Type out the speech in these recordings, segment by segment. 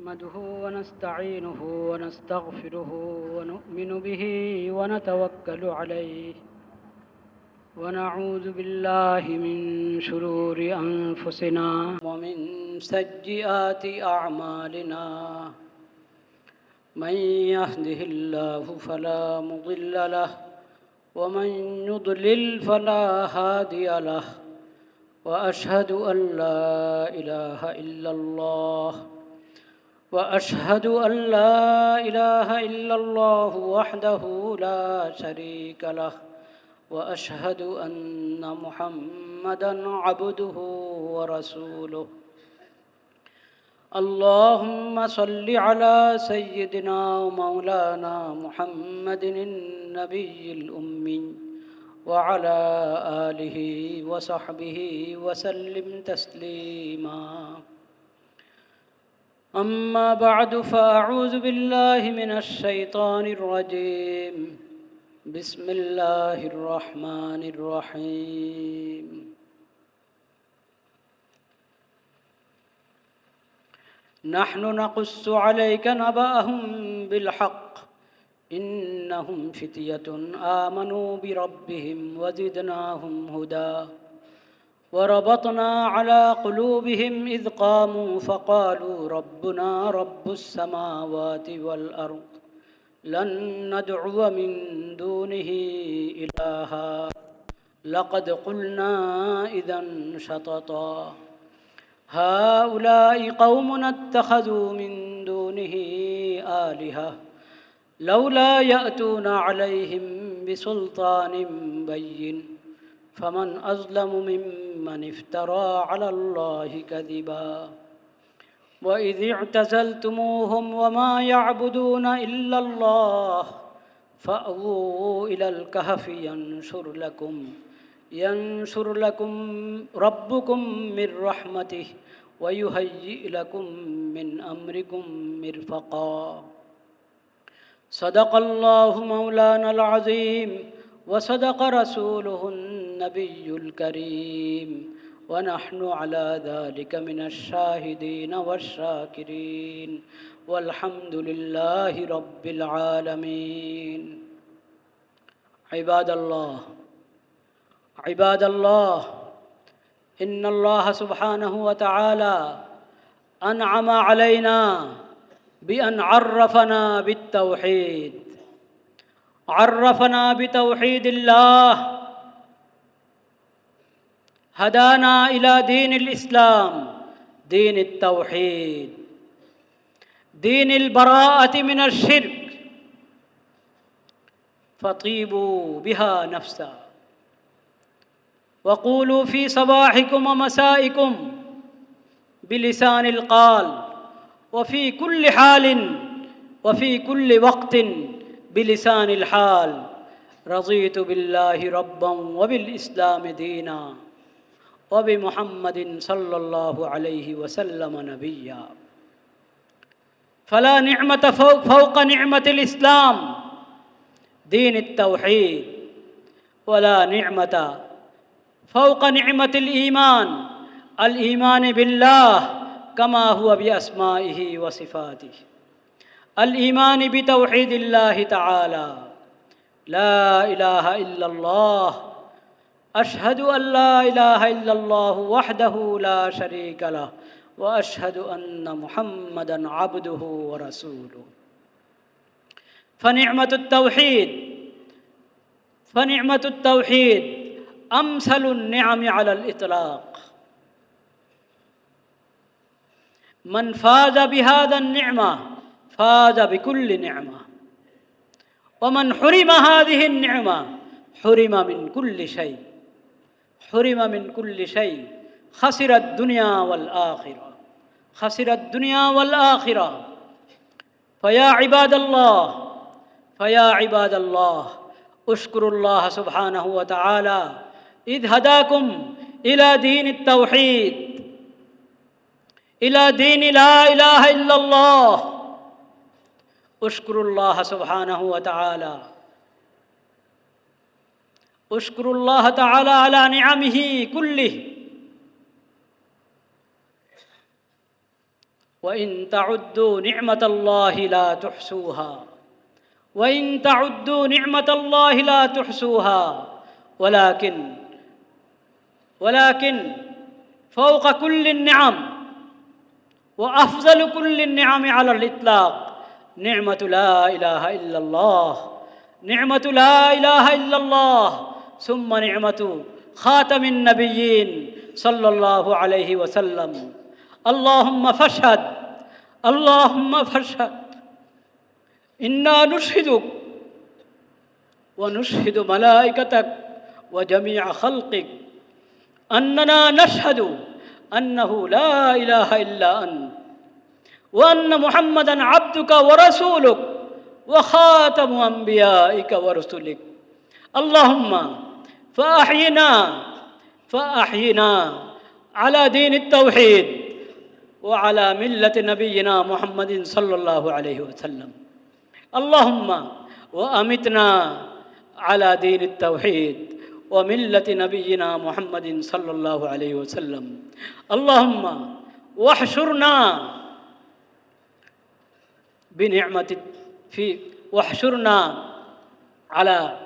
نحمده ونستعينه ونستغفره ونؤمن به ونتوكل عليه ونعوذ بالله من شرور أنفسنا ومن سيئات أعمالنا. من يهده الله فلا مضل له ومن يضلل فلا هادي له وأشهد أن لا إله إلا الله وأشهد أن لا إله إلا الله وحده لا شريك له وأشهد أن محمدا عبده ورسوله. اللهم صل على سيدنا ومولانا محمد النبي الأمي وعلى آله وصحبه وسلم تسليما. أما بعد فأعوذ بالله من الشيطان الرجيم. بسم الله الرحمن الرحيم. نحن نقص عليك نبأهم بالحق. إنهم فتية آمنوا بربهم وزدناهم هدى. وربطنا على قلوبهم إذ قاموا فقالوا ربنا رب السماوات والأرض لن ندعو من دونه إلها. لقد قلنا إذا شططا. هؤلاء قومنا اتخذوا من دونه آلهة. لولا يأتون عليهم بسلطان بين فمن أظلم ممن افترى على الله كذبا. وإذ اعتزلتموهم وما يعبدون إلا الله فأووا إلى الكهف ينشر لكم ينشر لكم ربكم من رحمته ويهيئ لكم من أمركم مرفقا. صدق الله مولانا العظيم. وصدق رسوله النبي الكريم. ونحن على ذلك من الشاهدين والشاكرين. والحمد لله رب العالمين. عباد الله عباد الله إن الله سبحانه وتعالى أنعم علينا بأن عرفنا بالتوحيد. عرفنا بتوحيد الله. هدانا إلى دين الإسلام دين التوحيد. دين البراءة من الشرك. فطيبوا بها نفسا. وقولوا في صباحكم ومسائكم بلسان القال وفي كل حال وفي كل وقت بلسان الحال رضيت بالله ربا وبالإسلام دينا وبمحمد صلى الله عليه وسلم نبيا. فلا نعمة فوق, فوق نعمة الإسلام دين التوحيد ولا نعمة فوق نعمة الإيمان الإيمان بالله كما هو بأسمائه وصفاته. الإيمان بتوحيد الله تعالى. لا إله إلا الله. أشهد أن لا إله إلا الله وحده لا شريك له. وأشهد أن محمدا عبده ورسوله. فنعمة التوحيد فنعمة التوحيد أمثل النعم على الإطلاق. من فاز بهذا النعمة فاز بكل نعمة. ومن حرم هذه النعمة حرم من كل شيء. حرم من كل شيء. خسر الدنيا والآخرة. خسر الدنيا والآخرة. فيا عباد الله فيا عباد الله اشكروا الله سبحانه وتعالى. إذ هداكم إلى دين التوحيد. إلى دين لا إله إلا الله. اشكروا الله سبحانه وتعالى. اشكروا الله تعالى على نعمه كله. وإن تعدوا نعمة الله لا تحصوها. وإن تعدوا نعمة الله لا تحصوها. ولكن ولكن فوق كل النعم وأفضل كل النعم على الإطلاق. نعمة لا إله إلا الله. نعمة لا إله إلا الله. ثم نعمة خاتم النبيين صلى الله عليه وسلم. اللهم فاشهد. اللهم فاشهد. إنا نشهدك ونشهد ملائكتك وجميع خلقك. أننا نشهد أنه لا إله إلا أنت. وأن محمدا عبدك ورسولك وخاتم أنبيائك ورسلك. اللهم فأحينا فأحينا على دين التوحيد وعلى ملة نبينا محمد صلى الله عليه وسلم. اللهم وأمتنا على دين التوحيد وملة نبينا محمد صلى الله عليه وسلم. اللهم واحشرنا بنعمة في واحشرنا على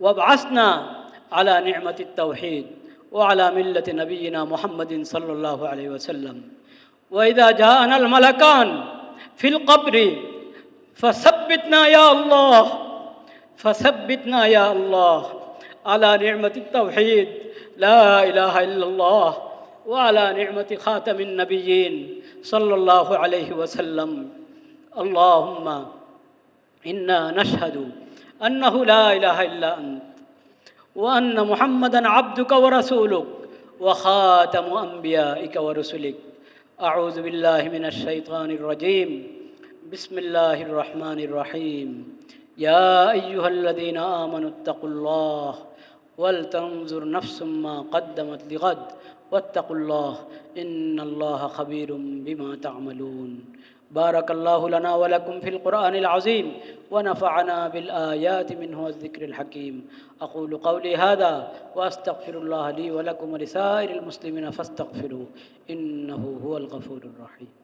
وابعثنا على نعمة التوحيد وعلى ملة نبينا محمد صلى الله عليه وسلم. وإذا جاءنا الملكان في القبر فثبتنا يا الله فثبتنا يا الله على نعمة التوحيد. لا إله إلا الله وعلى نعمة خاتم النبيين صلى الله عليه وسلم. اللهم إنا نشهد أنه لا إله إلا أنت وأن محمدا عبدك ورسولك وخاتم أنبيائك ورسلك. أعوذ بالله من الشيطان الرجيم. بسم الله الرحمن الرحيم. يا أيها الذين آمنوا اتقوا الله ولتنظر نفس ما قدمت لغد. واتقوا الله إن الله خبير بما تعملون. بارك الله لنا ولكم في القرآن العظيم ونفعنا بالآيات منه والذكر الحكيم. أقول قولي هذا وأستغفر الله لي ولكم ولسائر المسلمين فاستغفروه إنه هو الغفور الرحيم.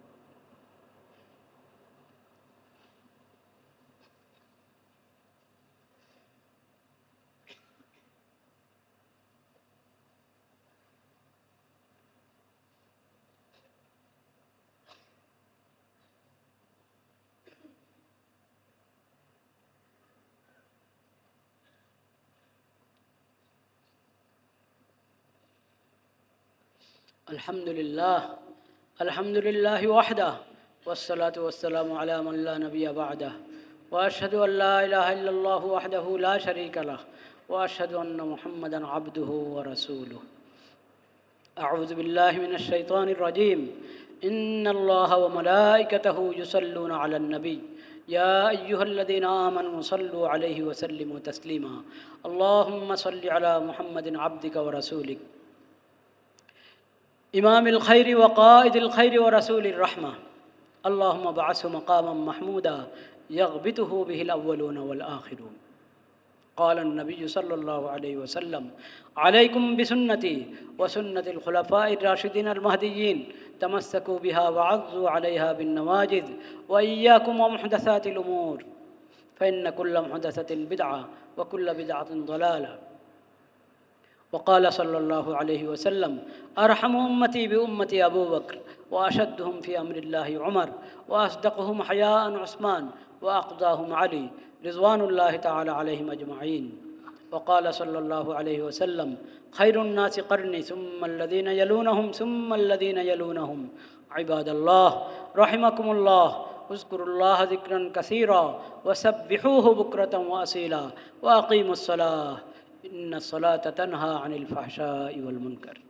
الحمد لله الحمد لله وحده والصلاة والسلام على من لا نبي بعده وأشهد أن لا إله إلا الله وحده لا شريك له وأشهد أن محمدا عبده ورسوله. أعوذ بالله من الشيطان الرجيم. إن الله وملائكته يصلون على النبي. يا أيها الذين آمنوا صلوا عليه وسلموا تسليما. اللهم صل على محمد عبدك ورسولك. إمام الخير وقائد الخير ورسول الرحمة. اللهم بعثه مقاما محمودا يغبطه به الأولون والآخرون. قال النبي صلى الله عليه وسلم عليكم بسنتي وسنة الخلفاء الراشدين المهديين تمسكوا بها وعضوا عليها بالنواجذ وإياكم ومحدثات الأمور. فإن كل محدثة بدعة وكل بدعة ضلالة. وقال صلى الله عليه وسلم أرحم أمتي بأمتي أبو بكر وأشدهم في أمر الله عمر وأصدقهم حياء عثمان وأقضاهم علي رضوان الله تعالى عليهم أجمعين. وقال صلى الله عليه وسلم خير الناس قرني ثم الذين يلونهم ثم الذين يلونهم. عباد الله رحمكم الله اذكروا الله ذكرا كثيرا وسبحوه بكرة وأصيلا وأقيموا الصلاة. إن الصلاة تنهى عن الفحشاء والمنكر.